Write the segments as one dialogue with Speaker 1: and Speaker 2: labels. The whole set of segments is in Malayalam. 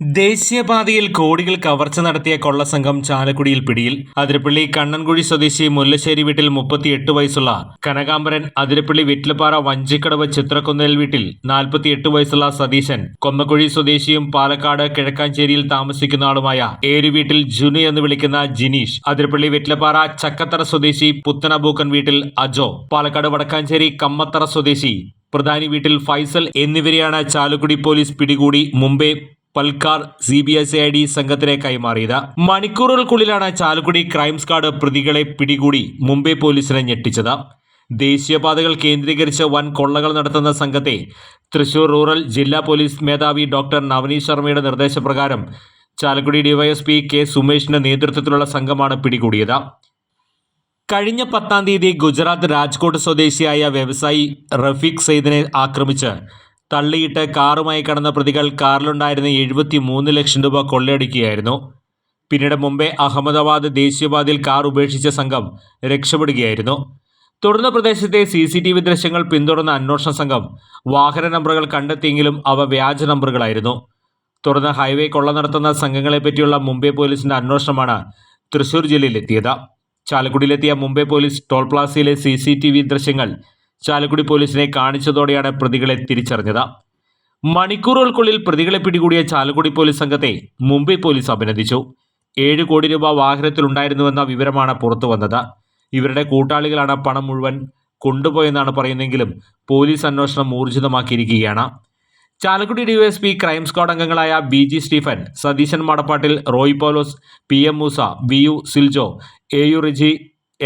Speaker 1: ദേശീയപാതയിൽ കോടികൾ കവർച്ച നടത്തിയ കൊള്ളസംഘം ചാലക്കുടിയിൽ പിടിയിൽ. അതിരപ്പള്ളി കണ്ണൻകുഴി സ്വദേശി മുല്ലശ്ശേരി വീട്ടിൽ മുപ്പത്തിയെട്ട് വയസ്സുള്ള കനകാംബരൻ അതിരപ്പള്ളി വെറ്റിലപ്പാറ വഞ്ചിക്കടവ് ചിത്രക്കുന്നേൽ വീട്ടിൽ നാൽപ്പത്തിയെട്ട് വയസ്സുള്ള സതീശൻ കൊന്നക്കുഴി സ്വദേശിയും പാലക്കാട് കിഴക്കാഞ്ചേരിയിൽ താമസിക്കുന്ന ആളുമായ ഏരു വീട്ടിൽ ജുനു എന്ന് വിളിക്കുന്ന ജിനീഷ്. അതിരപ്പള്ളി വെറ്റിലപ്പാറ ചക്കത്തറ സ്വദേശി പുത്തനബൂക്കൻ വീട്ടിൽ അജോ. പാലക്കാട് വടക്കാഞ്ചേരി കമ്മത്തറ സ്വദേശി പ്രധാനി വീട്ടിൽ ഫൈസൽ എന്നിവരെയാണ് ചാലക്കുടി പോലീസ് പിടികൂടി. Mumbai Palghar C B S I D സംഘത്തിന് കൈമാറിയത്. മണിക്കൂറുകൾക്കുള്ളിലാണ് ചാലക്കുടി ക്രൈം സ്ക്വാഡ് പ്രതികളെ പിടികൂടി മുംബൈ പോലീസിനെ ഞെട്ടിച്ചത്. ദേശീയപാതകൾ കേന്ദ്രീകരിച്ച് വൻ കൊള്ളകൾ നടത്തുന്ന സംഘത്തെ തൃശൂർ റൂറൽ ജില്ലാ പോലീസ് മേധാവി ഡോക്ടർ നവനീത് ശർമ്മയുടെ നിർദ്ദേശപ്രകാരം ചാലക്കുടി ഡിവൈഎസ്പി കെ. സുമേഷിന്റെ നേതൃത്വത്തിലുള്ള സംഘമാണ് പിടികൂടിയത്. കഴിഞ്ഞ പത്താം തീയതി ഗുജറാത്ത് രാജ്കോട്ട് സ്വദേശിയായ വ്യവസായി റഫീഖ് സെയ്ദിനെ ആക്രമിച്ച് തള്ളിയിട്ട് കാറുമായി കടന്ന പ്രതികൾ കാറിലുണ്ടായിരുന്ന എഴുപത്തി മൂന്ന് ലക്ഷം രൂപ കൊള്ളയടിക്കുകയായിരുന്നു. പിന്നീട് മുംബൈ അഹമ്മദാബാദ് ദേശീയപാതയിൽ കാർ ഉപേക്ഷിച്ച സംഘം രക്ഷപ്പെടുകയായിരുന്നു. തുടർന്ന് പ്രദേശത്തെ സി സി ടി വി ദൃശ്യങ്ങൾ പിന്തുടർന്ന അന്വേഷണ സംഘം വാഹന നമ്പറുകൾ കണ്ടെത്തിയെങ്കിലും അവ വ്യാജ നമ്പറുകളായിരുന്നു. തുടർന്ന് ഹൈവേ കൊള്ള നടത്തുന്ന സംഘങ്ങളെ പറ്റിയുള്ള മുംബൈ പോലീസിന്റെ അന്വേഷണമാണ് തൃശൂർ ജില്ലയിലെത്തിയത് ചാലക്കുടിയിലെത്തിയ മുംബൈ പോലീസ് ടോൾ പ്ലാസയിലെ സി സി ടി വി ദൃശ്യങ്ങൾ ചാലക്കുടി പോലീസിനെ കാണിച്ചതോടെയാണ് പ്രതികളെ തിരിച്ചറിഞ്ഞത്. മണിക്കൂറുകൾക്കുള്ളിൽ പ്രതികളെ പിടികൂടിയ ചാലക്കുടി പോലീസ് സംഘത്തെ മുംബൈ പോലീസ് അഭിനന്ദിച്ചു. ഏഴ് കോടി രൂപ വാഹനത്തിലുണ്ടായിരുന്നുവെന്ന വിവരമാണ് പുറത്തു വന്നത് ഇവരുടെ കൂട്ടാളികളാണ് പണം മുഴുവൻ കൊണ്ടുപോയെന്നാണ് പറയുന്നതെങ്കിലും പോലീസ് അന്വേഷണം ഊർജിതമാക്കിയിരിക്കുകയാണ്. ചാലക്കുടി ഡിവൈഎസ്പി ക്രൈം സ്ക്വാഡ് അംഗങ്ങളായ B G Stephen Satheesan Madappattil Roy Paulose P M Moosa V U Siljo A U Riji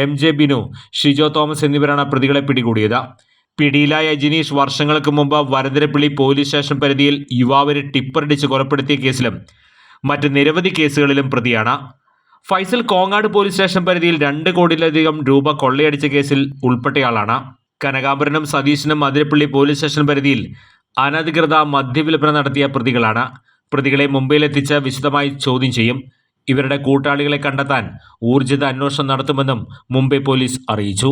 Speaker 1: M J Binu Shijo Thomas എന്നിവരാണ് പ്രതികളെ പിടികൂടിയത്. പിടിയിലായ ജിനീഷ് വർഷങ്ങൾക്ക് മുമ്പ് വരദരപ്പള്ളി പോലീസ് സ്റ്റേഷൻ പരിധിയിൽ യുവാവിനെ ടിപ്പറടിച്ച് കൊലപ്പെടുത്തിയ കേസിലും മറ്റ് നിരവധി കേസുകളിലും പ്രതിയാണ്. ഫൈസൽ കോങ്ങാട് പോലീസ് സ്റ്റേഷൻ പരിധിയിൽ രണ്ട് കോടിയിലധികം രൂപ കൊള്ളയടിച്ച കേസിൽ ഉൾപ്പെട്ടയാളാണ്. കനകാംബരനും സതീശനും മതിരപ്പള്ളി പോലീസ് സ്റ്റേഷൻ പരിധിയിൽ അനധികൃത മദ്യവിൽപ്പന നടത്തിയ പ്രതികളാണ്. പ്രതികളെ മുംബൈയിലെത്തിച്ച് വിശദമായി ചോദ്യം ചെയ്യും. ഇവരുടെ കൂട്ടാളികളെ കണ്ടെത്താൻ ഊർജിത അന്വേഷണം നടത്തുമെന്നും മുംബൈ പോലീസ് അറിയിച്ചു